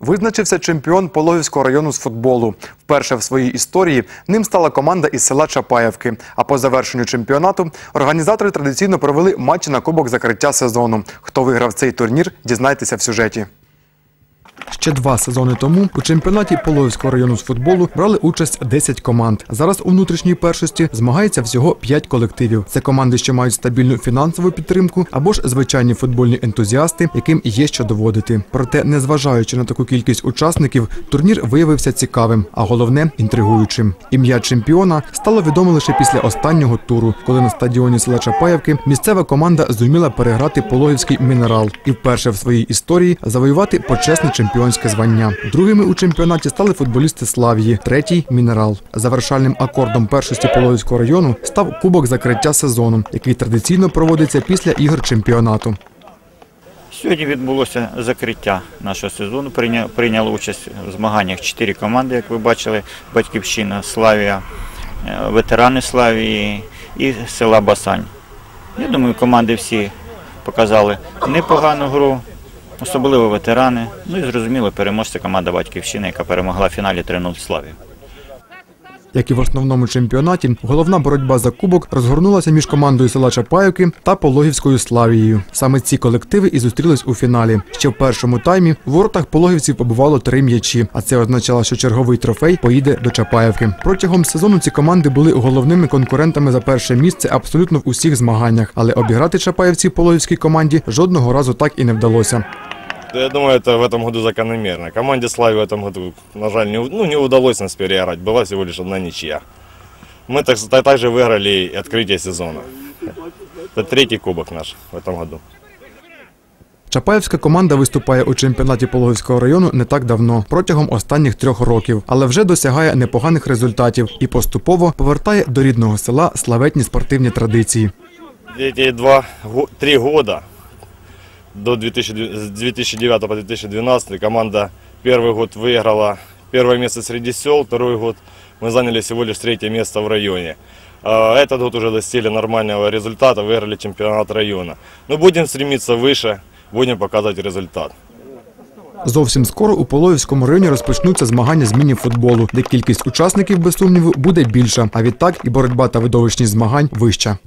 Визначився чемпіон Пологівського району з футболу. Вперше в своїй історії ним стала команда із села Чапаєвки. А по завершенню чемпіонату організатори традиційно провели матчі на кубок закриття сезону. Хто виграв цей турнір, дізнайтеся в сюжеті. Ще два сезони тому у чемпіонаті Пологівського району з футболу брали участь 10 команд. Зараз у внутрішній першості змагається всього 5 колективів. Це команди, що мають стабільну фінансову підтримку, або ж звичайні футбольні ентузіасти, яким є що доводити. Проте, незважаючи на таку кількість учасників, турнір виявився цікавим, а головне інтригуючим. Ім'я чемпіона стало відомо лише після останнього туру, коли на стадіоні села Чапаєвки місцева команда зуміла переграти пологівський мінерал і вперше в своїй історії завоювати почесне чемпіонське звання. Другими у чемпіонаті стали футболісти Славії, третій мінерал. Завершальним акордом першості Пологівського району став кубок закриття сезону, який традиційно проводиться після ігор чемпіонату. Сьогодні відбулося закриття нашого сезону. Прийняли участь у змаганнях чотири команди, як ви бачили, Батьківщина, Славія, е, ветерани Славії і села Басань. Я думаю, команди всі показали непогану гру, особливо ветерани. Ну і зрозуміло, переможця команда Батьківщини, яка перемогла в фіналі 3-0 Славію. Як і в основному чемпіонаті, головна боротьба за кубок розгорнулася між командою села Чапаївки та Пологівською Славією. Саме ці колективи і зустрілись у фіналі. Ще в першому таймі в воротах пологівців побувало три м'ячі, а це означало, що черговий трофей поїде до Чапаєвки. Протягом сезону ці команди були головними конкурентами за перше місце абсолютно в усіх змаганнях, але обіграти Чапаєвці пологівській команді жодного разу так і не вдалося. Да, Я думаю, это в этом году закономерно. Команде Слави в этом году, на жаль, не, у- ну, не удалось нас переиграть. Была всего лишь одна ничья. Мы так, так- также выиграли и открытие сезона. Это третий кубок наш в этом году. Чапаєвська команда виступає у чемпіонаті Пологівського району не так давно, протягом останніх трьох років, але вже досягає непоганих результатів і поступово повертає до рідного села славетні спортивні традиції. Эти два, го- три года, до 2000, с 2009 по 2012, команда первый год выиграла первое место среди сел, второй год мы заняли всего лишь третье место в районе. А Этот год уже достигли нормального результата, выиграли чемпионат района. Но будем стремиться выше, будем показывать результат. Зовсім скоро у Пологівському районі розпочнуться змагання з міні-футболу, де кількість учасників без сумніву буде більша, а відтак і боротьба та видовищність змагань вища.